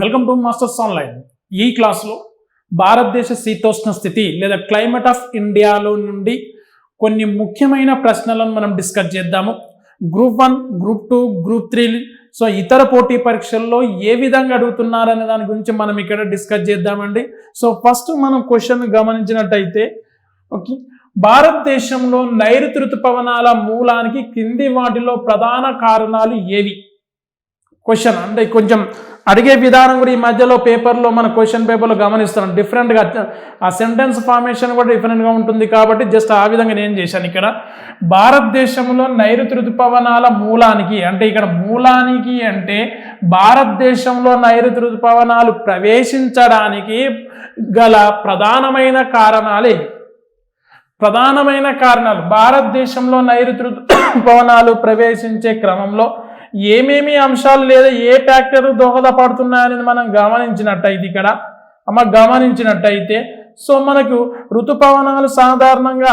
Welcome to masters online ఈ క్లాస్లో భారతదేశ శీతోష్ణ స్థితి లేదా క్లైమేట్ ఆఫ్ ఇండియాలో నుండి కొన్ని ముఖ్యమైన ప్రశ్నలను మనం డిస్కస్ చేద్దాము. Group one group two group three so ఇతర పోటీ పరీక్షల్లో ఏ విధంగా అడుగుతున్నారనే దాని గురించి మనం ఇక్కడ డిస్కస్ చేద్దామండి. సో ఫస్ట్ మనం క్వశ్చన్ గమనించినట్టయితే ఓకే భారతదేశంలో నైరుతి ఋతుపవనాల మూలానికి కింది వాటిలో ప్రధాన కారణాలు ఏవి? క్వశ్చన్ అంటే కొంచెం అడిగే విధానం కూడా ఈ మధ్యలో పేపర్లో మన క్వశ్చన్ పేపర్లో గమనిస్తున్నాం. డిఫరెంట్గా ఆ సెంటెన్స్ ఫార్మేషన్ కూడా డిఫరెంట్గా ఉంటుంది కాబట్టి జస్ట్ ఆ విధంగా నేను చేశాను ఇక్కడ. భారతదేశంలో నైరుతి ఋతుపవనాల మూలానికి అంటే ఇక్కడ మూలానికి అంటే భారతదేశంలో నైరుతి ఋతుపవనాలు ప్రవేశించడానికి గల ప్రధానమైన కారణాలే. ప్రధానమైన కారణాలు. భారతదేశంలో నైరుతి ఋతుపవనాలు ప్రవేశించే క్రమంలో ఏమేమి అంశాలు లేదా ఏ ఫ్యాక్టర్ దోహదపడుతున్నాయనేది మనం గమనించినట్టయితే ఇక్కడ అమ్మ గమనించినట్టయితే సో మనకు ఋతుపవనాలు సాధారణంగా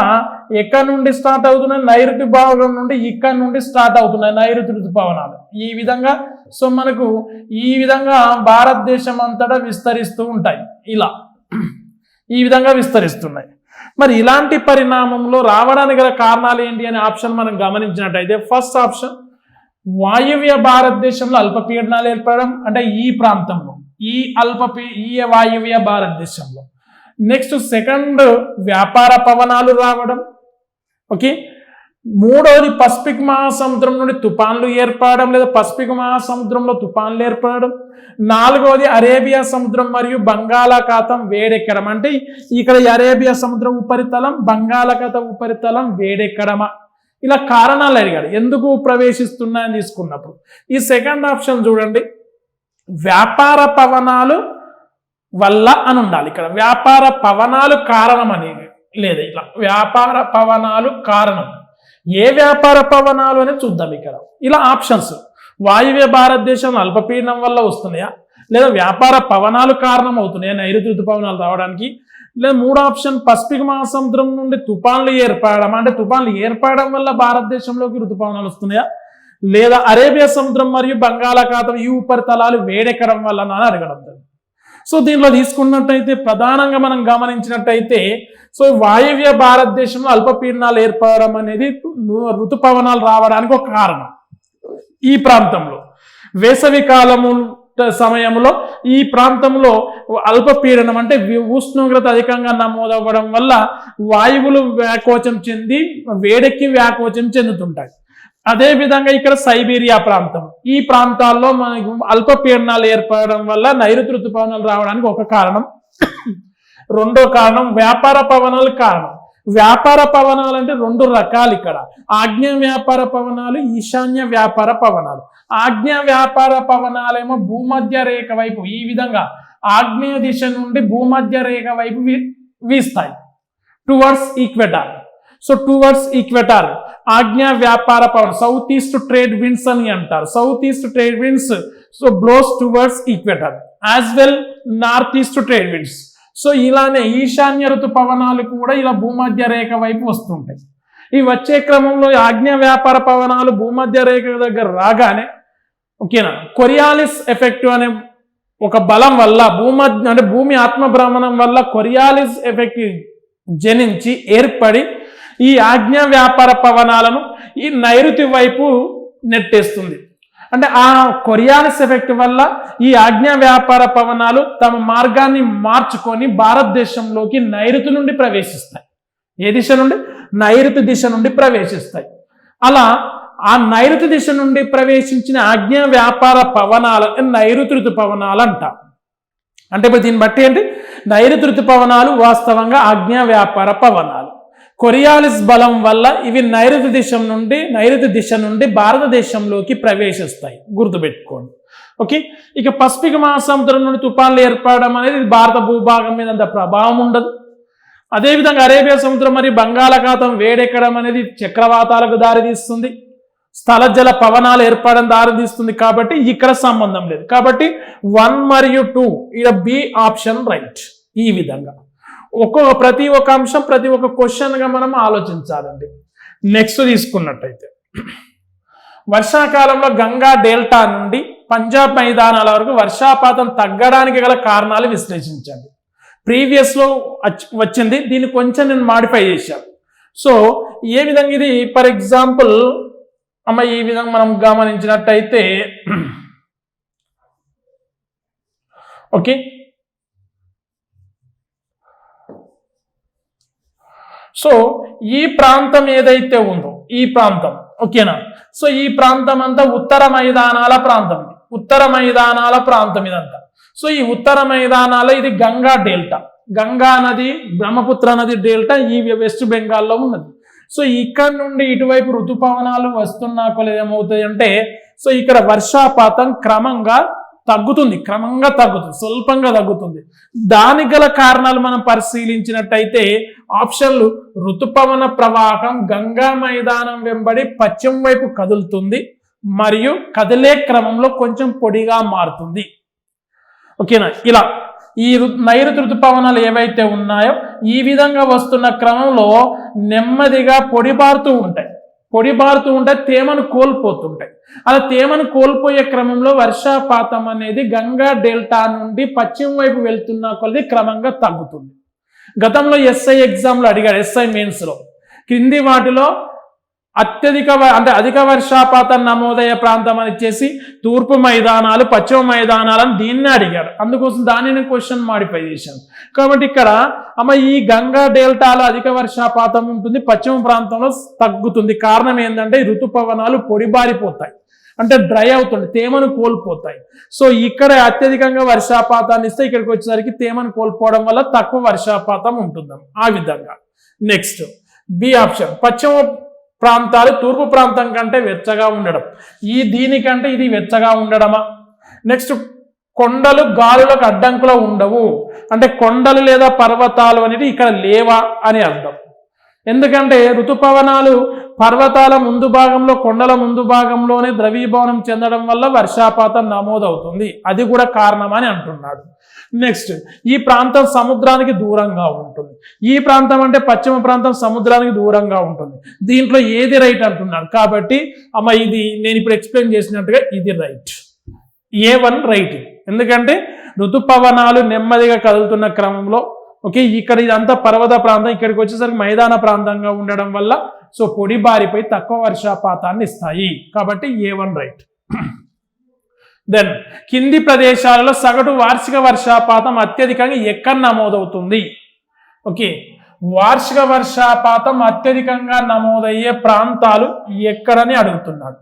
ఎక్కడి నుండి స్టార్ట్ అవుతున్నాయి? నైరుతి భాగం నుండి ఇక్కడ నుండి స్టార్ట్ అవుతున్నాయి నైరుతి ఋతుపవనాలు. ఈ విధంగా సో మనకు ఈ విధంగా భారతదేశం అంతటా విస్తరిస్తూ ఉంటాయి ఇలా. ఈ విధంగా విస్తరిస్తున్నాయి. మరి ఇలాంటి పరిణామంలో రావడానికి గల కారణాలు ఏంటి అనే ఆప్షన్ మనం గమనించినట్టయితే ఫస్ట్ ఆప్షన్ వాయువ్య భారతదేశంలో అల్పపీడనాలు ఏర్పడడం అంటే ఈ ప్రాంతంలో ఈ అల్పపీ ఈ వాయువ్య భారతదేశంలో. నెక్స్ట్ సెకండ్ వ్యాపార పవనాలు రావడం. ఓకే మూడవది పసిఫిక్ మహాసముద్రం నుండి తుఫాన్లు ఏర్పడడం లేదా పసిఫిక్ మహాసముద్రంలో తుఫాన్లు ఏర్పడడం. నాలుగవది అరేబియా సముద్రం మరియు బంగాళాఖాతం వేడెక్కడం. అంటే ఇక్కడ అరేబియా సముద్రం ఉపరితలం బంగాళాఖాతం ఉపరితలం వేడెక్కడమా? ఇలా కారణాలు అడిగాడు. ఎందుకు ప్రవేశిస్తున్నాయని తీసుకున్నప్పుడు. ఈ సెకండ్ ఆప్షన్ చూడండి. వ్యాపార పవనాలు వల్ల అని ఉండాలి. ఇక్కడ వ్యాపార పవనాలు కారణం అనేది లేదు ఇట్లా. వ్యాపార పవనాలు కారణం. ఏ వ్యాపార పవనాలు అనేది చూద్దాం ఇక్కడ. ఇలా ఆప్షన్స్. వాయువ్య భారతదేశం అల్పపీడనం వల్ల వస్తున్నాయా? లేదా వ్యాపార పవనాలు కారణం అవుతున్నాయా? నైరుతి ఋతుపవనాలు రావడానికి లేదా మూడు ఆప్షన్ పసిఫిక్ మహాసముద్రం నుండి తుఫాన్లు ఏర్పడడం. అంటే తుఫాన్లు ఏర్పడడం వల్ల భారతదేశంలోకి ఋతుపవనాలు వస్తున్నాయా? లేదా అరేబియా సముద్రం మరియు బంగాళాఖాతం ఈ ఉపరితలాలు వేడెక్కడం వల్ల అని అడగడం జరిగింది. సో దీనిలో తీసుకున్నట్టయితే ప్రధానంగా మనం గమనించినట్టయితే సో వాయువ్య భారతదేశంలో అల్పపీడనాలు ఏర్పడడం అనేది ఋతుపవనాలు రావడానికి ఒక కారణం ఈ ప్రాంతంలో. వేసవి కాలము సమయంలో ఈ ప్రాంతంలో అల్పపీడనం అంటే ఉష్ణోగ్రత అధికంగా నమోదవ్వడం వల్ల వాయువులు వ్యాకోచం చెంది వేడెక్కి వ్యాకోచం చెందుతుంటాయి. అదే విధంగా ఇక్కడ సైబీరియా ప్రాంతం. ఈ ప్రాంతాల్లో మనకు అల్పపీడనాలు ఏర్పడడం వల్ల నైరుతి ఋతుపవనాలు రావడానికి ఒక కారణం. రెండో కారణం వ్యాపార పవనాలు కారణం. వ్యాపార పవనాలు అంటే రెండు రకాలు ఇక్కడ. ఆగ్నేయ వ్యాపార పవనాలు ఈశాన్య వ్యాపార పవనాలు. ఆగ్నేయ వ్యాపార పవనాలేమో భూమధ్య రేఖ వైపు ఈ విధంగా ఆగ్నేయ దిశ నుండి భూమధ్య రేఖ వైపు వీ- వీస్తాయి. Towards equator so towards equator ఆగ్నేయ వ్యాపార పవన్ సౌత్ ఈస్ట్ ట్రేడ్ విన్స్ అని అంటారు. South east trade winds so blows towards equator as well north east trade winds so ఇలానే ఈశాన్య ఋతు పవనాలు కూడా ఇలా భూమధ్య రేఖ వైపు వస్తుంటాయి. ఈ వచ్చే క్రమంలో ఈ ఆగ్నేయ వ్యాపార పవనాలు భూమధ్య రేఖ దగ్గర రాగానే ఓకేనా? కొరియాలిస్ ఎఫెక్ట్ అనే ఒక బలం వల్ల భూమ అంటే భూమి ఆత్మభ్రమణం వల్ల కొరియాలిస్ ఎఫెక్ట్ జనించి ఏర్పడి ఈ ఆజ్ఞా వ్యాపార పవనాలను ఈ నైరుతి వైపు నెట్టేస్తుంది. అంటే ఆ కొరియాలిస్ ఎఫెక్ట్ వల్ల ఈ ఆజ్ఞా వ్యాపార పవనాలు తమ మార్గాన్ని మార్చుకొని భారతదేశంలోకి నైరుతి నుండి ప్రవేశిస్తాయి. ఏ దిశ నుండి? నైరుతి దిశ నుండి ప్రవేశిస్తాయి. అలా ఆ నైరుతి దిశ నుండి ప్రవేశించిన ఆజ్ఞా వ్యాపార పవనాలు నైరుతి ఋతు పవనాలు అంటే. ఇప్పుడు దీన్ని బట్టి ఏంటి? నైరుతి ఋతు పవనాలు వాస్తవంగా ఆజ్ఞా వ్యాపార పవనాలు. కొరియాలిస్ బలం వల్ల ఇవి నైరుతి దిశ నుండి నైరుతి దిశ నుండి భారతదేశంలోకి ప్రవేశిస్తాయి. గుర్తుపెట్టుకోండి. ఓకే? ఇక పసిఫిక్ మహాసముద్రం నుండి తుఫాన్లు ఏర్పడడం అనేది భారత భూభాగం మీద అంత ప్రభావం ఉండదు. అదేవిధంగా అరేబియా సముద్రం మరియు బంగాళాఖాతం వేడెక్కడం అనేది చక్రవాతాలకు దారితీస్తుంది. స్థల జల పవనాలు ఏర్పడడం దారితీస్తుంది కాబట్టి ఇక్కడ సంబంధం లేదు. కాబట్టి వన్ మరియు టూ ఇక్కడ బి ఆప్షన్ రైట్ ఈ విధంగా. ఒక్కొక్క ప్రతి ఒక్క అంశం ప్రతి ఒక్క క్వశ్చన్గా మనం ఆలోచించాలండి. నెక్స్ట్ తీసుకున్నట్టయితే. వర్షాకాలంలో గంగా డెల్టా నుండి పంజాబ్ మైదానాల వరకు వర్షాపాతం తగ్గడానికి గల కారణాలు విశ్లేషించండి. ప్రీవియస్లో వచ్చింది దీన్ని కొంచెం నేను మాడిఫై చేశాను సో ఏ విధంగా ఇది? ఫర్ ఎగ్జాంపుల్ అమ్మ ఈ విధంగా మనం గమనించినట్టయితే ఓకే? సో ఈ ప్రాంతం ఏదైతే ఉందో ఈ ప్రాంతం ఓకేనా? సో ఈ ప్రాంతం అంతా ఉత్తర మైదానాల ప్రాంతం. ఉత్తర మైదానాల ప్రాంతం ఇదంతా. సో ఈ ఉత్తర మైదానాల ఇది గంగా డెల్టా. గంగా నది బ్రహ్మపుత్ర నది డెల్టా ఈ వెస్ట్ బెంగాల్లో ఉన్నది. సో ఇక్కడ నుండి ఇటువైపు ఋతుపవనాలు వస్తున్నా కొలది ఏమవుతాయి అంటే సో ఇక్కడ వర్షాపాతం క్రమంగా తగ్గుతుంది క్రమంగా తగ్గుతుంది స్వల్పంగా తగ్గుతుంది. దానికి గల కారణాలు మనం పరిశీలించినట్టయితే ఆప్షన్లు ఋతుపవన ప్రవాహం గంగా మైదానం వెంబడి పశ్చిమ వైపు కదులుతుంది మరియు కదిలే క్రమంలో కొంచెం పొడిగా మారుతుంది. ఓకేనా? ఇలా ఈ నైరుతి ఋతుపవనాలు ఏవైతే ఉన్నాయో ఈ విధంగా వస్తున్న క్రమంలో నెమ్మదిగా పొడిబారుతూ ఉంటాయి. పొడిబారుతూ ఉంటే తేమను కోల్పోతుంటాయి. అలా తేమను కోల్పోయే క్రమంలో వర్షాపాతం అనేది గంగా డెల్టా నుండి పశ్చిమ వైపు వెళ్తున్న కొద్ది క్రమంగా తగ్గుతుంది. గతంలో ఎస్ఐ ఎగ్జామ్లో అడిగారు ఎస్ఐ మెయిన్స్లో. క్రింది వాటిలో అత్యధిక వ- అంటే అధిక వర్షాపాతం నమోదయ్యే ప్రాంతం అని ఇచ్చేసి తూర్పు మైదానాలు పశ్చిమ మైదానాలు అని దీన్నే అడిగారు. అందుకోసం దానిని క్వశ్చన్ మాడిఫై చేశాను కాబట్టి ఇక్కడ అమ్మ ఈ గంగా డెల్టాలో అధిక వర్షాపాతం ఉంటుంది పశ్చిమ ప్రాంతంలో తగ్గుతుంది. కారణం ఏంటంటే ఋతుపవనాలు పొడిబారిపోతాయి. అంటే డ్రై అవుతుంది తేమను కోల్పోతాయి. సో ఇక్కడ అత్యధికంగా వర్షాపాతాన్ని ఇస్తే ఇక్కడికి వచ్చేసరికి తేమను కోల్పోవడం వల్ల తక్కువ వర్షాపాతం ఉంటుంది ఆ విధంగా. నెక్స్ట్ బి ఆప్షన్ పశ్చిమ ప్రాంతాలు తూర్పు ప్రాంతం కంటే వెచ్చగా ఉండడం. ఈ దీనికంటే ఇది వెచ్చగా ఉండడమా? నెక్స్ట్ కొండలు గాలులకు అడ్డంకులో ఉండవు. అంటే కొండలు లేదా పర్వతాలు అనేది ఇక్కడ లేవా అని అర్థం. ఎందుకంటే ఋతుపవనాలు పర్వతాల ముందు భాగంలో కొండల ముందు భాగంలోనే ద్రవీభవనం చెందడం వల్ల వర్షాపాతం నమోదవుతుంది. అది కూడా కారణమని అంటున్నాడు. నెక్స్ట్ ఈ ప్రాంతం సముద్రానికి దూరంగా ఉంటుంది. ఈ ప్రాంతం అంటే పశ్చిమ ప్రాంతం సముద్రానికి దూరంగా ఉంటుంది. దీంట్లో ఏది రైట్ అంటున్నారు? కాబట్టి అమ్మ ఇది నేను ఇప్పుడు ఎక్స్ప్లెయిన్ చేసినట్టుగా ఇది రైట్ ఏ వన్ రైట్ ఎందుకంటే ఋతుపవనాలు నెమ్మదిగా కదులుతున్న క్రమంలో ఓకే ఇక్కడ ఇదంతా పర్వత ప్రాంతం ఇక్కడికి వచ్చేసరికి మైదాన ప్రాంతంగా ఉండడం వల్ల సో పొడి బారిపై తక్కువ వర్షపాతాన్ని ఇస్తాయి. కాబట్టి ఏ వన్ రైట్ దెన్ కింది ప్రదేశాలలో సగటు వార్షిక వర్షపాతం అత్యధికంగా ఎక్కడ నమోదవుతుంది? ఓకే వార్షిక వర్షపాతం అత్యధికంగా నమోదయ్యే ప్రాంతాలు ఎక్కడని అడుగుతున్నాడు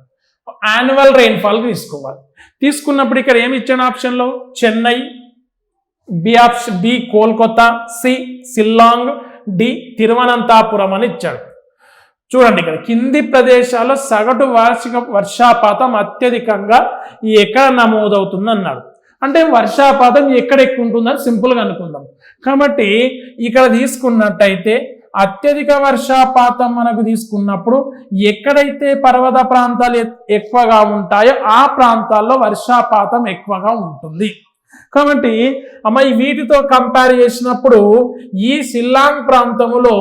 యాన్యువల్ రెయిన్ఫాల్ తీసుకోవాలి. తీసుకున్నప్పుడు ఇక్కడ ఏమి ఇచ్చాను ఆప్షన్లో Chennai B option B Kolkata C Shillong D Thiruvananthapuram అని ఇచ్చాడు. చూడండి ఇక్కడ కింది ప్రదేశాల్లో సగటు వార్షిక వర్షాపాతం అత్యధికంగా ఎక్కడ నమోదవుతుంది అన్నాడు. అంటే వర్షాపాతం ఎక్కడ ఎక్కువ ఉంటుందని సింపుల్గా అనుకుందాం. కాబట్టి ఇక్కడ తీసుకున్నట్టయితే అత్యధిక వర్షాపాతం మనకు తీసుకున్నప్పుడు ఎక్కడైతే పర్వత ప్రాంతాలు ఎక్కువగా ఉంటాయో ఆ ప్రాంతాల్లో వర్షాపాతం ఎక్కువగా ఉంటుంది. కాబట్టి అమ్మాయి వీటితో కంపేర్ చేసినప్పుడు ఈ సిల్లాంగ్ ప్రాంతంలో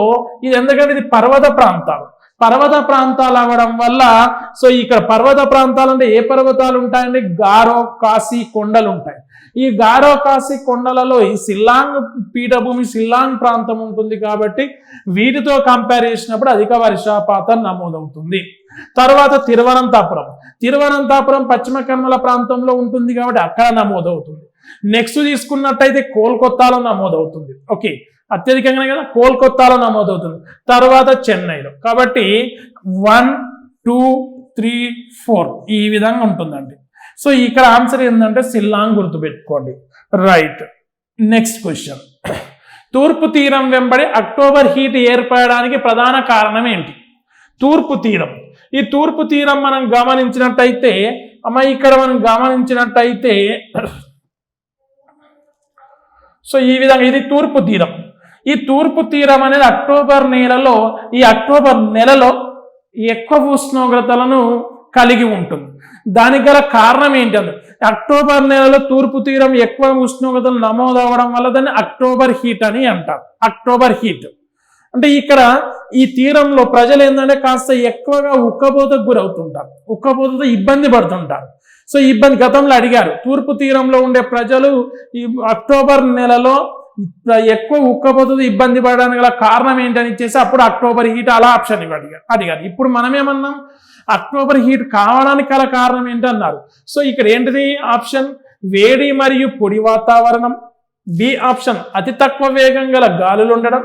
ఇది ఎందుకంటే ఇది పర్వత ప్రాంతాలు. పర్వత ప్రాంతాలు అవ్వడం వల్ల సో ఇక్కడ పర్వత ప్రాంతాలు అంటే ఏ పర్వతాలు ఉంటాయండి? గారో కాశీ కొండలు ఉంటాయి ఈ గారో కాశీ కొండలలో ఈ సిల్లాంగ్ పీఠభూమి సిల్లాంగ్ ప్రాంతం ఉంటుంది కాబట్టి వీటితో కంపేర్ చేసినప్పుడు అధిక వర్షపాతం నమోదవుతుంది. తర్వాత తిరువనంతపురం. తిరువనంతపురం పశ్చిమ కనుమల ప్రాంతంలో ఉంటుంది కాబట్టి అక్కడ నమోదవుతుంది. నెక్స్ట్ తీసుకున్నట్టయితే కోల్కత్తాలో నమోదవుతుంది. ఓకే అత్యధికంగానే కదా? కోల్కత్తాలో నమోదవుతుంది. తర్వాత చెన్నైలో. కాబట్టి వన్ టూ త్రీ ఫోర్ ఈ విధంగా ఉంటుందండి. సో ఇక్కడ ఆన్సర్ ఏంటంటే సిల్లాంగ్ గుర్తుపెట్టుకోండి. రైట్. Next question. తూర్పు తీరం వెంబడి అక్టోబర్ హీట్ ఏర్పడడానికి ప్రధాన కారణం ఏంటి? తూర్పు తీరం. ఈ తూర్పు తీరం మనం గమనించినట్టయితే అమ్మ ఇక్కడ మనం గమనించినట్టయితే సో ఈ విధంగా ఇది తూర్పు తీరం. ఈ తూర్పు తీరం అనేది అక్టోబర్ నెలలో ఈ అక్టోబర్ నెలలో ఎక్కువ ఉష్ణోగ్రతలను కలిగి ఉంటుంది. దానికి గల కారణం ఏంటంటే అక్టోబర్ నెలలో తూర్పు తీరం ఎక్కువ ఉష్ణోగ్రతలు నమోదవడం వల్ల దాన్ని అక్టోబర్ హీట్ అని అంటారు. October heat. అంటే ఇక్కడ ఈ తీరంలో ప్రజలు ఏంటంటే కాస్త ఎక్కువగా ఉక్కపోతకు గురవుతుంటారు. ఉక్కబోతతో ఇబ్బంది పడుతుంటారు. సో ఇబ్బంది గతంలో అడిగారు. తూర్పు తీరంలో ఉండే ప్రజలు ఈ అక్టోబర్ నెలలో ఎక్కువ ఉక్కపోతుంది ఇబ్బంది పడడానికి గల కారణం ఏంటని ఇచ్చేసి అప్పుడు అక్టోబర్ హీట్ అలా ఆప్షన్ ఇవ్వ అడిగారు అడిగారు. ఇప్పుడు మనం ఏమన్నాం అక్టోబర్ హీట్ కావడానికి గల కారణం ఏంటన్నారు? సో ఇక్కడ ఏంటిది ఆప్షన్? వేడి మరియు పొడి వాతావరణం. బి ఆప్షన్ అతి తక్కువ వేగం గల గాలులు ఉండడం.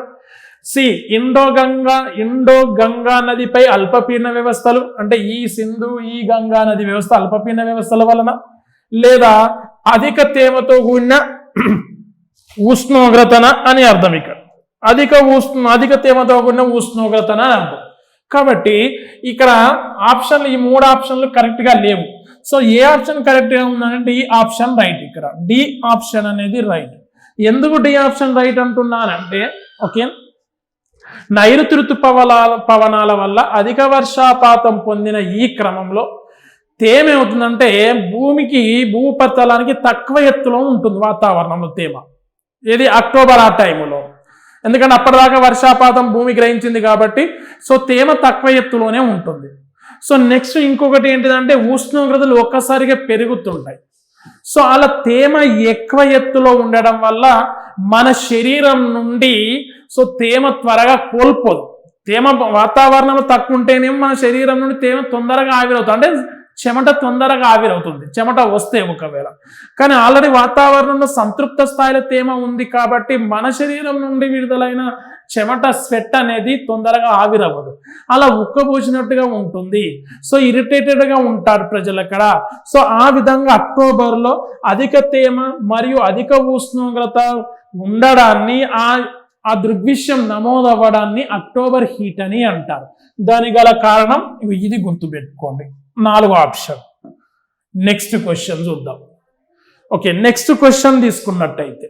C Indo Ganga Indo Ganga నదిపై అల్పపీడన వ్యవస్థలు. అంటే ఈ సింధు ఈ గంగా నది వ్యవస్థ అల్పపీడన వ్యవస్థల వలన. లేదా అధిక తేమతో కూడిన ఉష్ణోగ్రతన అని అర్థం ఇక్కడ అధిక ఉష్ణ అధిక తేమతో కూడిన ఉష్ణోగ్రతన అని అర్థం. కాబట్టి ఇక్కడ ఆప్షన్లు ఈ మూడు ఆప్షన్లు కరెక్ట్గా లేవు. సో ఏ ఆప్షన్ కరెక్ట్గా ఉందంటే ఈ ఆప్షన్ రైట్ ఇక్కడ. డి ఆప్షన్ అనేది రైట్. ఎందుకు డి ఆప్షన్ రైట్ అంటున్నానంటే ఓకే? నైరుతి ఋతు పవనాల పవనాల వల్ల అధిక వర్షాపాతం పొందిన ఈ క్రమంలో తేమ ఏమవుతుందంటే భూమికి భూపతలానికి తక్కువ ఎత్తులో ఉంటుంది వాతావరణంలో తేమ. ఇది అక్టోబర్ ఆ టైంలో ఎందుకంటే అప్పటిదాకా వర్షాపాతం భూమి గ్రహించింది కాబట్టి సో తేమ తక్కువ ఎత్తులోనే ఉంటుంది. సో నెక్స్ట్ ఇంకొకటి ఏంటిదంటే ఉష్ణోగ్రతలు ఒక్కసారిగా పెరుగుతుంటాయి. సో అలా తేమ ఎక్కువ ఎత్తులో ఉండడం వల్ల మన శరీరం నుండి సో తేమ త్వరగా కోల్పోదు. తేమ వాతావరణం తక్కువ ఉంటేనేమో మన శరీరం నుండి తేమ తొందరగా ఆవిరవుతుంది. అంటే చెమట తొందరగా ఆవిరవుతుంది. చెమట వస్తే ఒకవేళ. కానీ ఆల్రెడీ వాతావరణంలో సంతృప్త స్థాయిలో తేమ ఉంది కాబట్టి మన శరీరం నుండి విడుదలైన చెమట స్వెట్ అనేది తొందరగా ఆవిరవ్వదు. అలా ఉక్కబోసినట్టుగా ఉంటుంది. సో ఇరిటేటెడ్గా ఉంటారు ప్రజలు అక్కడ సో ఆ విధంగా అక్టోబర్లో అధిక తేమ మరియు అధిక ఉష్ణోగ్రత ఉండడాన్ని ఆ ఆ దృగ్విషయం నమోదవ్వడాన్ని అక్టోబర్ హీట్ అని అంటారు. దాని గల కారణం ఇవి ఇది గుర్తుపెట్టుకోండి. నాలుగో ఆప్షన్. నెక్స్ట్ క్వశ్చన్ చూద్దాం. ఓకే నెక్స్ట్ క్వశ్చన్ తీసుకున్నట్టయితే.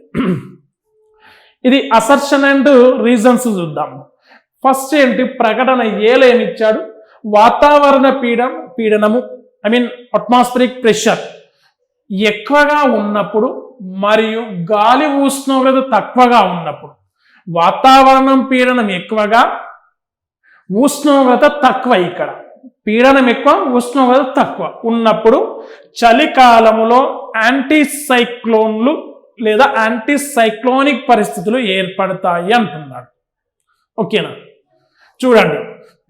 ఇది అసర్షన్ అండ్ రీజన్స్ చూద్దాం. ఫస్ట్ ఏంటి? ప్రకటన ఏలో ఇచ్చాడు వాతావరణ పీడ పీడనము ఐ మీన్ అట్మాస్ఫిరిక్ ప్రెషర్ ఎక్కువగా ఉన్నప్పుడు మరియు గాలి ఉష్ణోగ్రత తక్కువగా ఉన్నప్పుడు వాతావరణం పీడనం ఎక్కువగా ఉష్ణోగ్రత తక్కువ ఇక్కడ. పీడనం ఎక్కువ ఉష్ణోగ్రత తక్కువ. ఉన్నప్పుడు చలికాలములో యాంటీసైక్లోన్లు లేదా యాంటీసైక్లోనిక్ పరిస్థితులు ఏర్పడతాయి అంటున్నాడు. ఓకేనా? చూడండి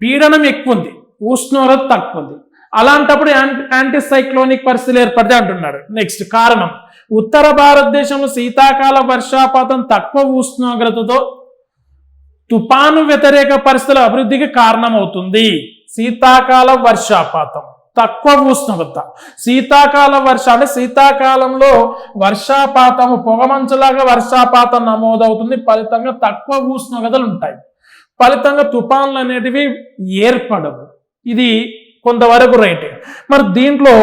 పీడనం ఎక్కువ ఉంది ఉష్ణోగ్రత తక్కువ ఉంది అలాంటప్పుడు యాంటీసైక్లోనిక్ పరిస్థితులు ఏర్పడతాయి అంటున్నాడు. నెక్స్ట్ కారణం. ఉత్తర భారతదేశంలో శీతాకాల వర్షాపాతం తక్కువ ఉష్ణోగ్రతతో తుపాను వ్యతిరేక పరిస్థితుల అభివృద్ధికి కారణమవుతుంది. శీతాకాల వర్షాపాతం. తక్కువ ఉష్ణోగ్రత. శీతాకాల వర్ష అంటే శీతాకాలంలో వర్షాపాతము పొగమంచులాగా వర్షాపాతం నమోదవుతుంది. ఫలితంగా తక్కువ ఉష్ణోగ్రతలు ఉంటాయి. ఫలితంగా తుఫాన్లు అనేటివి ఏర్పడవు. ఇది కొంతవరకు రైట్. మరి దీంట్లో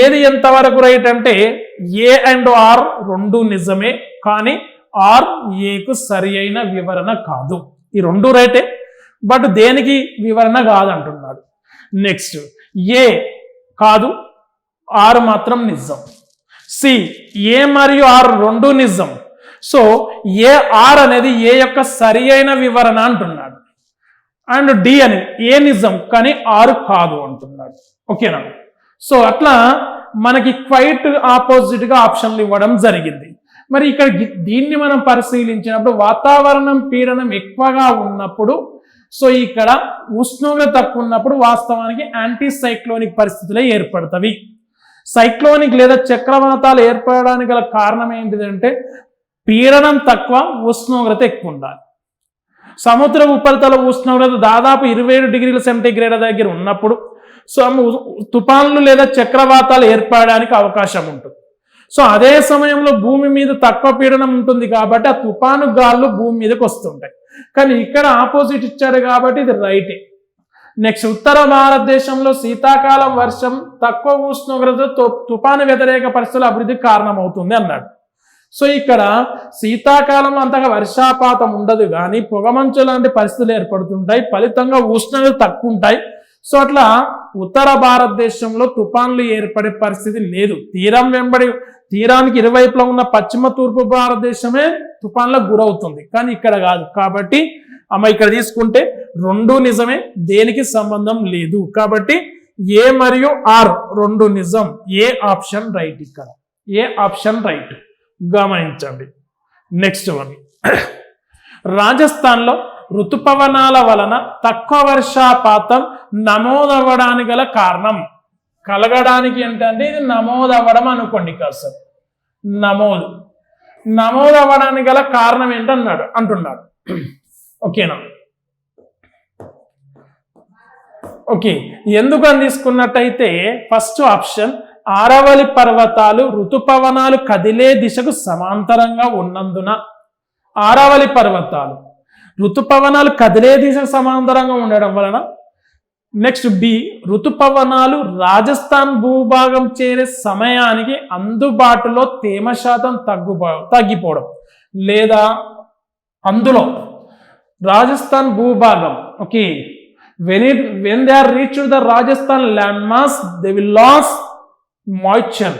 ఏది ఎంతవరకు రైట్ అంటే ఏ అండ్ ఆర్ రెండు నిజమే కానీ ఆర్ ఏకు సరి అయిన వివరణ కాదు. ఈ రెండు రైటే. బట్ దేనికి వివరణ కాదంటున్నాడు. నెక్స్ట్ ఏ కాదు ఆర్ మాత్రం నిజం. సి ఏ మరియు ఆర్ రెండు నిజం. సో ఏ ఆర్ అనేది ఏ యొక్క సరి అయిన వివరణ అంటున్నాడు. అండ్ డి అని ఏ నిజం కానీ ఆరు కాదు అంటున్నాడు. ఓకేనా? సో అట్లా మనకి క్వైట్ ఆపోజిట్గా ఆప్షన్లు ఇవ్వడం జరిగింది. మరి ఇక్కడ దీన్ని మనం పరిశీలించినప్పుడు వాతావరణం పీడనం ఎక్కువగా ఉన్నప్పుడు సో ఇక్కడ ఉష్ణోగ్రత తక్కువ ఉన్నప్పుడు వాస్తవానికి యాంటీ సైక్లోనిక్ పరిస్థితులే ఏర్పడతవి సైక్లోనిక్ లేదా చక్రవాతాలు ఏర్పడడానికి గల కారణం ఏంటిదంటే పీడనం తక్కువ ఉష్ణోగ్రత ఎక్కువ ఉండాలి. సముద్ర ఉపరితల ఉష్ణోగ్రత దాదాపు ఇరవై ఏడు డిగ్రీల సెంటీగ్రేడ్ దగ్గర ఉన్నప్పుడు సో తుఫాన్లు లేదా చక్రవాతాలు ఏర్పడడానికి అవకాశం ఉంటుంది. సో అదే సమయంలో భూమి మీద తక్కువ పీడనం ఉంటుంది కాబట్టి ఆ తుఫాను గాళ్ళు భూమి మీదకి వస్తుంటాయి. కానీ ఇక్కడ ఆపోజిట్ ఇచ్చాడు కాబట్టి ఇది రైటే. నెక్స్ట్ ఉత్తర భారతదేశంలో శీతాకాలం వర్షం తక్కువ ఉష్ణోగ్రత తుఫాను వ్యతిరేక పరిస్థితుల అభివృద్ధికి కారణమవుతుంది అన్నాడు. సో ఇక్కడ శీతాకాలంలో అంతగా వర్షాపాతం ఉండదు కానీ పొగమంచు లాంటి పరిస్థితులు ఏర్పడుతుంటాయి ఫలితంగా ఉష్ణోగ్రత తక్కువ ఉంటాయి సో అట్లా ఉత్తర భారతదేశంలో తుఫాన్లు ఏర్పడే పరిస్థితి లేదు. తీరం వెంబడి తీరానికి ఇరువైపులా ఉన్న పశ్చిమ తూర్పు భారతదేశమే తుఫాన్లకు గురవుతుంది. కానీ ఇక్కడ కాదు. కాబట్టి అమ్మ ఇక్కడ తీసుకుంటే రెండు నిజమే దేనికి సంబంధం లేదు. కాబట్టి ఏ మరియు ఆర్ రెండు నిజం. ఏ ఆప్షన్ రైట్ ఇక్కడ. A option right. గమనించండి. Next one. రాజస్థాన్లో ఋతుపవనాల వలన తక్కువ వర్షాపాతం నమోదవ్వడానికి గల కారణం. కలగడానికి ఏంటంటే ఇది నమోదు అవ్వడం అనుకోండి కాస్త. నమోదు. నమోదు అవ్వడానికి గల కారణం ఏంటన్నాడు? అంటున్నాడు. ఓకేనా? ఓకే. ఎందుకు అని తీసుకున్నట్టయితే ఫస్ట్ ఆప్షన్ ఆరవలి పర్వతాలు ఋతుపవనాలు కదిలే దిశకు సమాంతరంగా ఉన్నందున. ఆరవలి పర్వతాలు ఋతుపవనాలు కదిలే దిశకు సమాంతరంగా ఉండడం వలన నెక్స్ట్ బి ఋతుపవనాలు రాజస్థాన్ భూభాగం చేరే సమయానికి అందుబాటులో తేమ శాతం తగ్గు తగ్గిపోవడం. లేదా అందులో రాజస్థాన్ భూభాగం okay. When it when they are reach the Rajasthan land mass they will lose moisture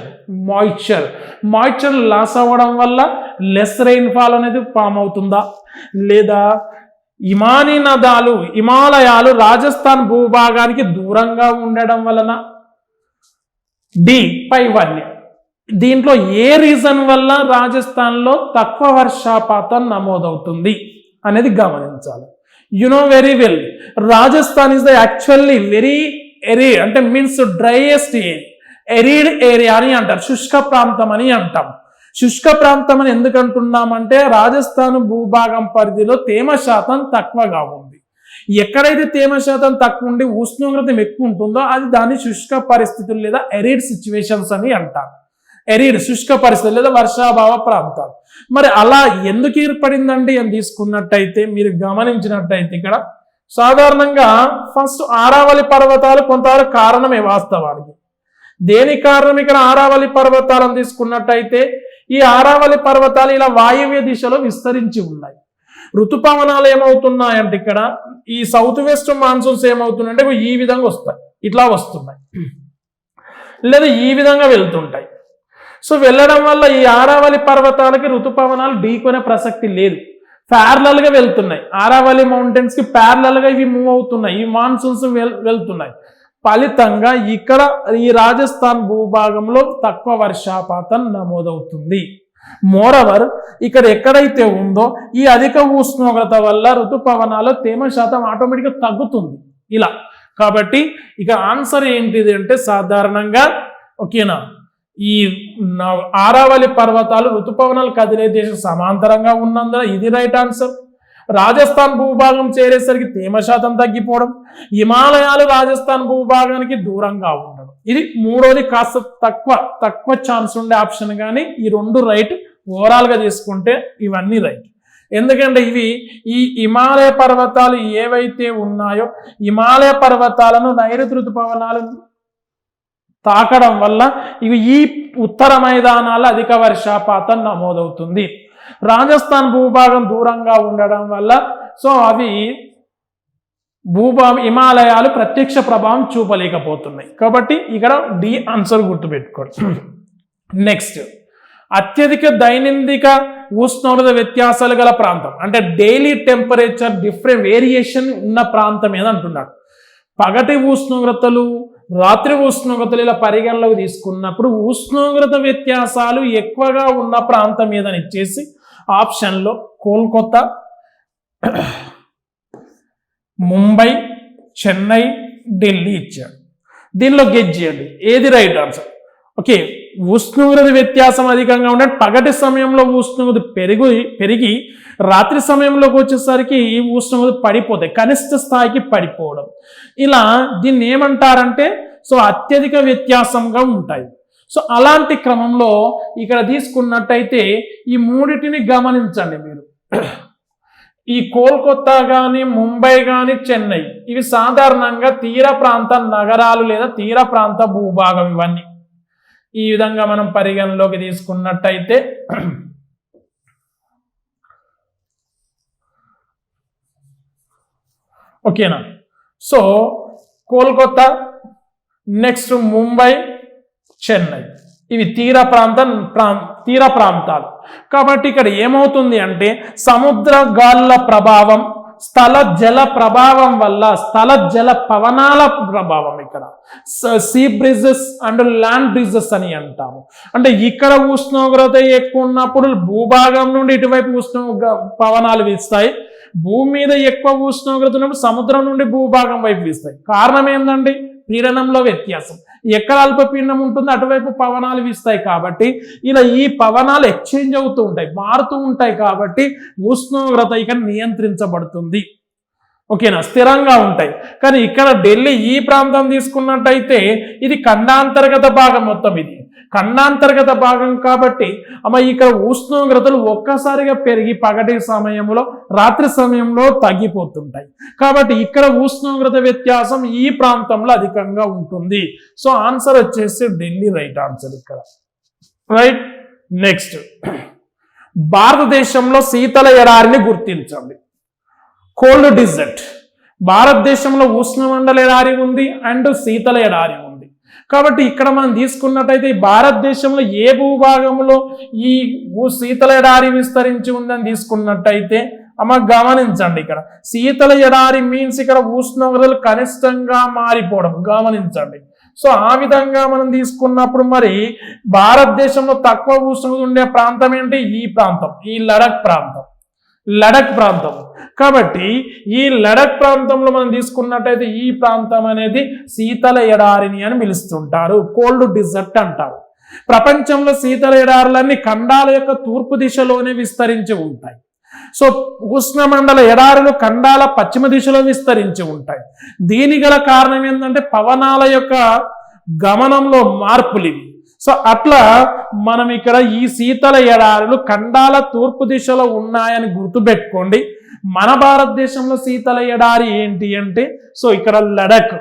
moisture moisture loss అవ్వడం వల్ల లెస్ రెయిన్ఫాల్ అనేది ఫామ్ అవుతుందా? లేదా ఇమాని నదాలు హిమాలయాలు రాజస్థాన్ భూభాగానికి దూరంగా ఉండడం వలన డి పైవన్యం దీంట్లో ఏ రీజన్ వల్ల రాజస్థాన్లో తక్కువ వర్షాపాతం నమోదవుతుంది అనేది గమనించాలి. You know very well Rajasthan is the actually very arid అంటే మీన్స్ డ్రైయెస్ట్ ఎరీడ్ ఏరియా అని అంటారు శుష్క ప్రాంతం అని అంటాం. శుష్క ప్రాంతం అని ఎందుకు అంటున్నామంటే రాజస్థాన్ భూభాగం పరిధిలో తేమ శాతం తక్కువగా ఉంది. ఎక్కడైతే తేమ శాతం తక్కువ ఉండి ఉష్ణోగ్రత ఎక్కువ ఉంటుందో అది దాన్ని శుష్క పరిస్థితులు లేదా ఎరిడ్ సిచ్యువేషన్స్ అని అంటారు. ఎరీడ్ శుష్క పరిస్థితులు లేదా వర్షాభావ ప్రాంతాలు. మరి అలా ఎందుకు ఏర్పడిందండి అని తీసుకున్నట్టయితే మీరు గమనించినట్టయితే ఇక్కడ సాధారణంగా ఫస్ట్ ఆరావళి పర్వతాలు కొంతవరకు కారణమే వాస్తవానికి. దేని కారణం? ఇక్కడ ఆరావళి పర్వతాలను తీసుకున్నట్టయితే ఈ ఆరావళి పర్వతాలు ఇలా వాయువ్య దిశలో విస్తరించి ఉన్నాయి. ఋతుపవనాలు ఏమవుతున్నాయంటే ఇక్కడ ఈ సౌత్ వెస్ట్ మాన్సూన్స్ ఏమవుతున్నాయంటే ఈ విధంగా వస్తాయి. ఇట్లా వస్తున్నాయి. లేదా ఈ విధంగా వెళ్తుంటాయి. సో వెళ్ళడం వల్ల ఈ ఆరావళి పర్వతాలకి ఋతుపవనాలు ఢీకొనే ప్రసక్తి లేదు. ప్యారలల్గా వెళ్తున్నాయి. ఆరావళి మౌంటైన్స్కి కి ఇవి మూవ్ అవుతున్నాయి. ఈ మాన్సూన్స్ వెల్ వెళ్తున్నాయి. ఫలితంగా ఇక్కడ ఈ రాజస్థాన్ భూభాగంలో తక్కువ వర్షాపాతం నమోదవుతుంది. మోరవర్ ఇక్కడ ఎక్కడైతే ఉందో ఈ అధిక ఉష్ణోగ్రత వల్ల ఋతుపవనాలు తేమ శాతం ఆటోమేటిక్గా తగ్గుతుంది. ఇలా. కాబట్టి ఇక ఆన్సర్ ఏంటిది అంటే సాధారణంగా ఓకేనా? ఈ న- ఆరావళి పర్వతాలు ఋతుపవనాలు కదిలే దేశం సమాంతరంగా ఉన్నందున ఇది రైట్ ఆన్సర్. రాజస్థాన్ భూభాగం చేరేసరికి తేమ శాతం తగ్గిపోవడం హిమాలయాలు రాజస్థాన్ భూభాగానికి దూరంగా ఉండడం. ఇది మూడోది కాస్త తక్కువ తక్కువ ఛాన్స్ ఉండే ఆప్షన్ కానీ ఈ రెండు రైట్ ఓవరాల్గా తీసుకుంటే ఇవన్నీ రైట్ ఎందుకంటే ఇవి ఈ హిమాలయ పర్వతాలు ఏవైతే ఉన్నాయో హిమాలయ పర్వతాలను నైరుతి ఋతుపవనాలు తాకడం వల్ల ఇవి ఈ ఉత్తర మైదానాల అధిక వర్షాపాతం నమోదవుతుంది. రాజస్థాన్ భూభాగం దూరంగా ఉండడం వల్ల సో అవి భూభాగం హిమాలయాలు ప్రత్యక్ష ప్రభావం చూపలేకపోతున్నాయి. కాబట్టి ఇక్కడ డి ఆన్సర్ గుర్తుపెట్టుకోండి. నెక్స్ట్ అత్యధిక దైనందిక ఉష్ణోగ్రత వ్యత్యాసాలు గల ప్రాంతం. అంటే డైలీ టెంపరేచర్ డిఫరెంట్ వేరియేషన్ ఉన్న ప్రాంతం ఏది అంటున్నాడు. పగటి ఉష్ణోగ్రతలు రాత్రి ఉష్ణోగ్రతలు ఇలా పరిగణలోకి తీసుకున్నప్పుడు ఉష్ణోగ్రత వ్యత్యాసాలు ఎక్కువగా ఉన్న ప్రాంతం ఏదని ఇచ్చేసి ఆప్షన్లో కోల్కతా ముంబై చెన్నై ఢిల్లీ ఇచ్చాడు. దీనిలో గెట్ చేయండి. ఏది రైట్ ఆన్సర్? ఓకే ఉష్ణోగ్రత వ్యత్యాసం అధికంగా ఉండే పగటి సమయంలో ఉష్ణోగ్రత పెరుగు పెరిగి రాత్రి సమయంలోకి వచ్చేసరికి ఈ ఉష్ణోగ్రత పడిపోతాయి కనిష్ట స్థాయికి పడిపోవడం. ఇలా దీన్ని ఏమంటారంటే సో అత్యధిక వ్యత్యాసంగా ఉంటాయి. సో అలాంటి క్రమంలో ఇక్కడ తీసుకున్నట్టయితే ఈ మూడిటిని గమనించండి మీరు. ఈ కోల్కత్తా కానీ ముంబై కానీ చెన్నై ఇవి సాధారణంగా తీర ప్రాంత నగరాలు లేదా తీర ప్రాంత భూభాగం ఇవన్నీ. ఈ విధంగా మనం పరిగణలోకి తీసుకున్నట్టయితే ఓకేనా? So Kolkata next Mumbai Chennai. ఇవి తీర ప్రాంత ప్రాం తీర ప్రాంతాలు. కాబట్టి ఇక్కడ ఏమవుతుంది అంటే సముద్ర గాలుల ప్రభావం స్థల జల ప్రభావం వల్ల స్థల జల పవనాల ప్రభావం ఇక్కడ. Sea breezes and land breezes అని అంటాము. అంటే ఇక్కడ ఉష్ణోగ్రత ఎక్కువ ఉన్నప్పుడు భూభాగం నుండి ఇటువైపు ఉష్ణ పవనాలు వీస్తాయి. భూమి మీద ఎక్కువ ఉష్ణోగ్రత ఉన్నప్పుడు సముద్రం నుండి భూభాగం వైపు వీస్తాయి. కారణం ఏంటండి పీడనంలో వ్యత్యాసం. ఎక్కడ అల్పపీడనం ఉంటుందో? అటువైపు పవనాలు వీస్తాయి కాబట్టి ఇలా ఈ పవనాలు ఎక్స్చేంజ్ అవుతూ ఉంటాయి మారుతూ ఉంటాయి కాబట్టి ఉష్ణోగ్రత ఇక నియంత్రించబడుతుంది. ఓకేనా? స్థిరంగా ఉంటాయి. కానీ ఇక్కడ ఢిల్లీ ఈ ప్రాంతం తీసుకున్నట్టయితే ఇది ఖండాంతర్గత భాగం మొత్తం ఇది. ఖండాంతర్గత భాగం కాబట్టి అమ్మ ఇక్కడ ఉష్ణోగ్రతలు ఒక్కసారిగా పెరిగి పగటి సమయంలో రాత్రి సమయంలో తగ్గిపోతుంటాయి. కాబట్టి ఇక్కడ ఉష్ణోగ్రత వ్యత్యాసం ఈ ప్రాంతంలో అధికంగా ఉంటుంది. సో ఆన్సర్ వచ్చేసి ఢిల్లీ రైట్ ఆన్సర్ ఇక్కడ. Right next. భారతదేశంలో శీతల ఎడారిని గుర్తించండి. Cold desert. భారతదేశంలో ఉష్ణమండల ఎడారి ఉంది అండ్ శీతల ఎడారి ఉంది. కాబట్టి ఇక్కడ మనం తీసుకున్నట్టయితే భారతదేశంలో ఏ భూభాగంలో ఈ భూ- శీతల ఎడారి విస్తరించి ఉందని తీసుకున్నట్టయితే అమ్మ గమనించండి ఇక్కడ. శీతల ఎడారి మీన్స్ ఇక్కడ ఉష్ణోగ్రతలు కనిష్టంగా మారిపోవడం. గమనించండి. సో ఆ విధంగా మనం తీసుకున్నప్పుడు మరి భారతదేశంలో తక్కువ ఉష్ణోగ్రత ఉండే ప్రాంతం ఏంటి? ఈ ప్రాంతం. ఈ లడక్ ప్రాంతం. లడక్ ప్రాంతం. కాబట్టి ఈ లడక్ ప్రాంతంలో మనం తీసుకున్నట్టయితే ఈ ప్రాంతం అనేది శీతల ఎడారిని అని పిలుస్తుంటారు కోల్డ్ డిజర్ట్ అంటారు. ప్రపంచంలో శీతల ఎడారులన్నీ ఖండాల యొక్క తూర్పు దిశలోనే విస్తరించి ఉంటాయి. సో ఉష్ణమండల ఎడారులు ఖండాల పశ్చిమ దిశలో విస్తరించి ఉంటాయి. దీని గల కారణం ఏంటంటే పవనాల యొక్క గమనంలో మార్పులు ఇవి. సో అట్లా మనం ఇక్కడ ఈ శీతల ఎడారులు ఖండాల తూర్పు దిశలో ఉన్నాయని గుర్తుపెట్టుకోండి. మన భారతదేశంలో శీతల ఎడారి ఏంటి అంటే సో ఇక్కడ లడక్.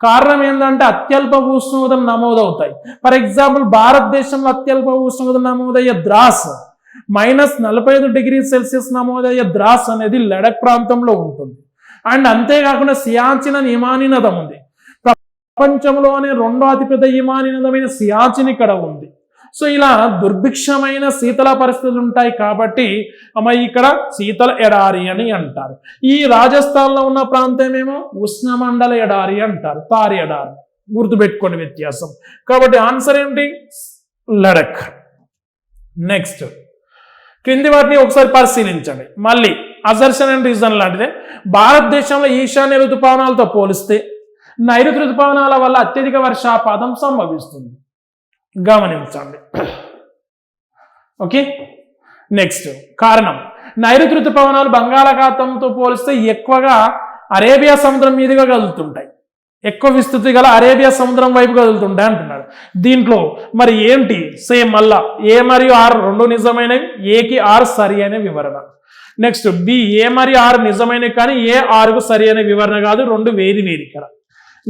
కారణం ఏంటంటే అత్యల్ప ఉష్ణోగ్రతలు నమోదవుతాయి. ఫర్ ఎగ్జాంపుల్ భారతదేశంలో అత్యల్ప ఉష్ణోగ్రత నమోదయ్యే ద్రాస్ మైనస్ నలభై ఐదు డిగ్రీ సెల్సియస్ నమోదయ్యే ద్రాస్ అనేది లడక్ ప్రాంతంలో ఉంటుంది. అండ్ అంతేకాకుండా సియాచిన్ అని నదం ఉంది. ప్రపంచంలోనే రెండో అతిపెద్ద హిమానీ నదమైన సియాచిన్ ఇక్కడ ఉంది. సో ఇలా దుర్భిక్షమైన శీతల పరిస్థితులు ఉంటాయి కాబట్టి అమ్మ ఇక్కడ శీతల ఎడారి అని అంటారు. ఈ రాజస్థాన్లో ఉన్న ప్రాంతం ఏమో ఉష్ణమండల ఎడారి అంటారు తారి ఎడారి. గుర్తుపెట్టుకోండి వ్యత్యాసం. కాబట్టి ఆన్సర్ ఏంటి? లడక్. నెక్స్ట్. క్రింది వాటిని ఒకసారి పరిశీలించండి. మళ్ళీ అజర్షన్ అండ్ రీజన్ లాంటిదే. భారతదేశంలో ఈశాన్య ఋతుపవనాలతో పోలిస్తే నైరుతి ఋతుపవనాల వల్ల అత్యధిక వర్షాపాతం సంభవిస్తుంది. గమనించండి. ఓకే? నెక్స్ట్ కారణం. నైరుతి ఋతుపవనాలు బంగాళాఖాతంతో పోలిస్తే ఎక్కువగా అరేబియా సముద్రం మీదుగా కదులుతుంటాయి. ఎక్కువ విస్తృతి గల అరేబియా సముద్రం వైపు కదులుతుంటాయి అంటున్నాడు దీంట్లో మరి ఏంటి? సేమ్ మళ్ళా ఏ మరియు ఆర్ రెండు నిజమైనవి? ఏకి ఆర్ సరి అనే వివరణ. నెక్స్ట్ బి ఏ మరియు ఆర్ నిజమైనవి కానీ ఏ ఆరుకు సరి అనే వివరణ కాదు రెండు వేరి వేరు ఇక్కడ.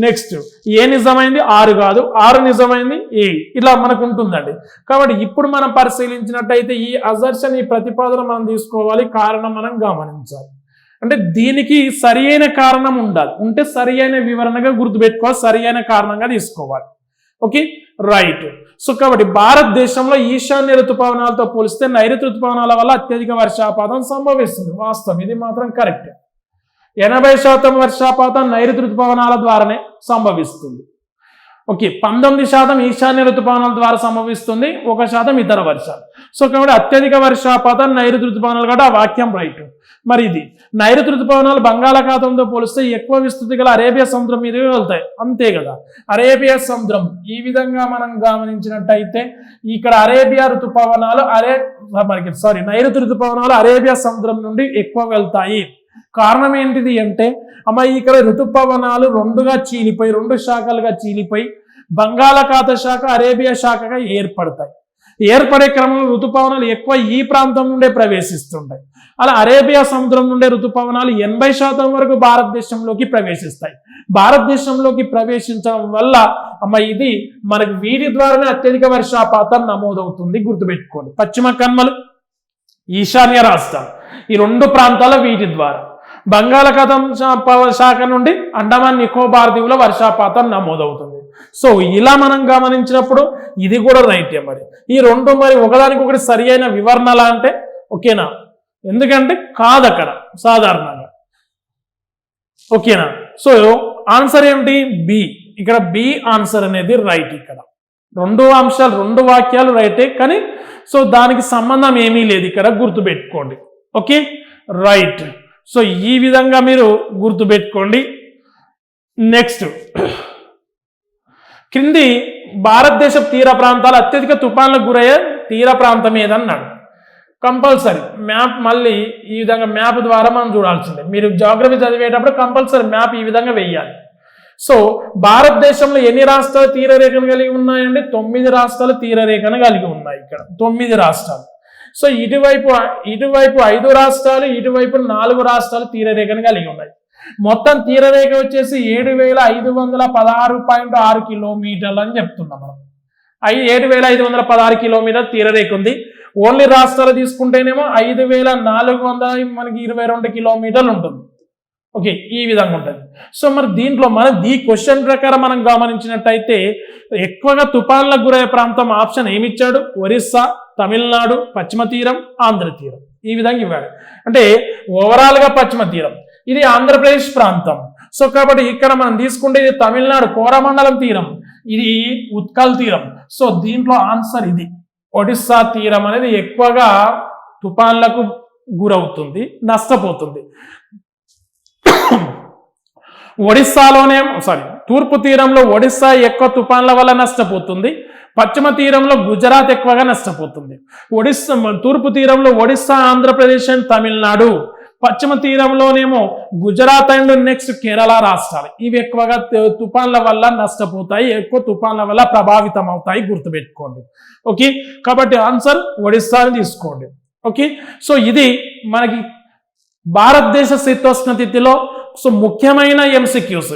నెక్స్ట్ ఏ నిజమైంది? ఆరు కాదు. ఆరు నిజమైంది? ఏ ఇలా మనకు ఉంటుందండి. కాబట్టి ఇప్పుడు మనం పరిశీలించినట్టయితే ఈ అజర్షన్ ఈ ప్రతిపాదన మనం తీసుకోవాలి. కారణం మనం గమనించాలి. అంటే దీనికి సరి అయిన కారణం ఉండాలి. ఉంటే సరి అయిన వివరణగా గుర్తుపెట్టుకోవాలి. సరి అయిన కారణంగా తీసుకోవాలి. ఓకే రైట్ సో కాబట్టి భారతదేశంలో ఈశాన్య ఋతుపవనాలతో పోలిస్తే నైరుతి ఋతుపవనాల వల్ల అత్యధిక వర్షాపాతం సంభవిస్తుంది. వాస్తవం. ఇది మాత్రం కరెక్ట్ ఎనభై శాతం వర్షాపాతం నైరుతి ఋతుపవనాల ద్వారానే సంభవిస్తుంది. ఓకే పంతొమ్మిది శాతం ఈశాన్య ఋతుపవనాల ద్వారా సంభవిస్తుంది ఒక శాతం ఇతర వర్షాలు. సో కాబట్టి అత్యధిక వర్షాపాతం నైరుతి ఋతుపవనాలు కాబట్టి ఆ వాక్యం రైట్. మరి ఇది నైరుతి ఋతుపవనాలు బంగాళాఖాతంతో పోలిస్తే ఎక్కువ విస్తృతి గల అరేబియా సముద్రం మీదుగా వెళ్తాయి. అంతే కదా? అరేబియా సముద్రం ఈ విధంగా మనం గమనించినట్టయితే ఇక్కడ అరేబియా ఋతుపవనాలు అరే మనకి సారీ నైరుతి ఋతుపవనాలు అరేబియా సముద్రం నుండి ఎక్కువ వెళ్తాయి. కారణం ఏంటిది అంటే అమ్మ ఇక్కడ ఋతుపవనాలు రెండుగా చీలిపోయి రెండు శాఖలుగా చీలిపోయి బంగాళాఖాత శాఖ అరేబియా శాఖగా ఏర్పడతాయి. ఏర్పడే క్రమంలో ఋతుపవనాలు ఎక్కువ ఈ ప్రాంతం నుండే ప్రవేశిస్తుంటాయి. అలా అరేబియా సముద్రం నుండే ఋతుపవనాలు ఎనభై శాతం వరకు భారతదేశంలోకి ప్రవేశిస్తాయి. భారతదేశంలోకి ప్రవేశించడం వల్ల అమ్మ ఇది మనకు వీటి ద్వారానే అత్యధిక వర్షాపాతం నమోదవుతుంది గుర్తుపెట్టుకోండి. పశ్చిమ కన్మలు ఈశాన్య రాష్ట్రం ఈ రెండు ప్రాంతాల వీటి ద్వారా. బంగాళాఖాతం శాఖ నుండి అండమాన్ నికోబార్ దీవుల వర్షాపాతం నమోదవుతుంది. సో ఇలా మనం గమనించినప్పుడు ఇది కూడా రైటే మరి. ఈ రెండు మరి ఒకదానికొకటి సరి అయిన వివరణలా అంటే ఓకేనా? ఎందుకంటే కాదు అక్కడ సాధారణంగా. ఓకేనా? సో ఆన్సర్ ఏమిటి? బి. ఇక్కడ బి ఆన్సర్ అనేది రైట్ ఇక్కడ. రెండు అంశాలు రెండు వాక్యాలు రైటే కానీ సో దానికి సంబంధం ఏమీ లేదు ఇక్కడ గుర్తుపెట్టుకోండి. ఓకే? రైట్. సో ఈ విధంగా మీరు గుర్తుపెట్టుకోండి. నెక్స్ట్ క్రింది భారతదేశ తీర ప్రాంతాలు అత్యధిక తుఫాన్లకు గురయ్యే తీర ప్రాంతం ఏదన్నాడు? కంపల్సరీ. మ్యాప్ మళ్ళీ ఈ విధంగా మ్యాప్ ద్వారా మనం చూడాల్సిందే. మీరు జాగ్రఫీ చదివేటప్పుడు కంపల్సరీ మ్యాప్ ఈ విధంగా వెయ్యాలి. సో భారతదేశంలో ఎన్ని రాష్ట్రాలు తీరరేఖను కలిగి ఉన్నాయండి? తొమ్మిది రాష్ట్రాలు తీరరేఖను కలిగి ఉన్నాయి ఇక్కడ. తొమ్మిది రాష్ట్రాలు. సో ఇటువైపు ఇటువైపు ఐదు రాష్ట్రాలు ఇటువైపు నాలుగు రాష్ట్రాలు తీరరేఖను కలిగి ఉన్నాయి. మొత్తం తీరరేఖ వచ్చేసి ఏడు వేల ఐదు వందల పదహారు పాయింట్ ఆరు కిలోమీటర్లు అని చెప్తున్నాం మనం. ఐదు ఏడు వేల ఐదు వందల పదహారు కిలోమీటర్ తీరరేఖ ఉంది. ఓన్లీ రాష్ట్రాలు తీసుకుంటేనేమో ఐదు వేల నాలుగు వందల మనకి ఇరవై రెండు కిలోమీటర్లు ఉంటుంది. ఓకే ఈ విధంగా ఉంటుంది. సో మరి దీంట్లో మనం ఈ క్వశ్చన్ ప్రకారం మనం గమనించినట్టయితే ఎక్కువగా తుపాన్లకు గురయ్యే ప్రాంతం ఆప్షన్ ఏమిచ్చాడు? ఒరిస్సా తమిళనాడు పశ్చిమ తీరం ఆంధ్ర తీరం. ఈ విధంగా ఇవ్వాడు అంటే ఓవరాల్గా పశ్చిమ తీరం. ఇది ఆంధ్రప్రదేశ్ ప్రాంతం. సో కాబట్టి ఇక్కడ మనం తీసుకుంటే ఇది తమిళనాడు కోరమండలం తీరం. ఇది ఉత్కల్ తీరం. సో దీంట్లో ఆన్సర్ ఇది. ఒడిస్సా తీరం అనేది ఎక్కువగా తుపాన్లకు గురవుతుంది నష్టపోతుంది. ఒడిస్సాలోనే సారీ తూర్పు తీరంలో ఒడిస్సా ఎక్కువ తుఫాన్ల వల్ల నష్టపోతుంది. పశ్చిమ తీరంలో గుజరాత్ ఎక్కువగా నష్టపోతుంది. ఒడిస్సా తూర్పు తీరంలో ఒడిస్సా ఆంధ్రప్రదేశ్ అండ్ తమిళనాడు. పశ్చిమ తీరంలోనేమో గుజరాత్ అండ్ నెక్స్ట్ కేరళ రాష్ట్రాలు. ఇవి ఎక్కువగా తుఫాన్ల వల్ల నష్టపోతాయి ఎక్కువ తుఫాన్ల వల్ల ప్రభావితం అవుతాయి గుర్తుపెట్టుకోండి. ఓకే? కాబట్టి ఆన్సర్ ఒడిస్సాని తీసుకోండి. ఓకే? సో ఇది మనకి భారతదేశ శీతోష్ణ తిథిలో సో ముఖ్యమైన ఎంసీక్యూస్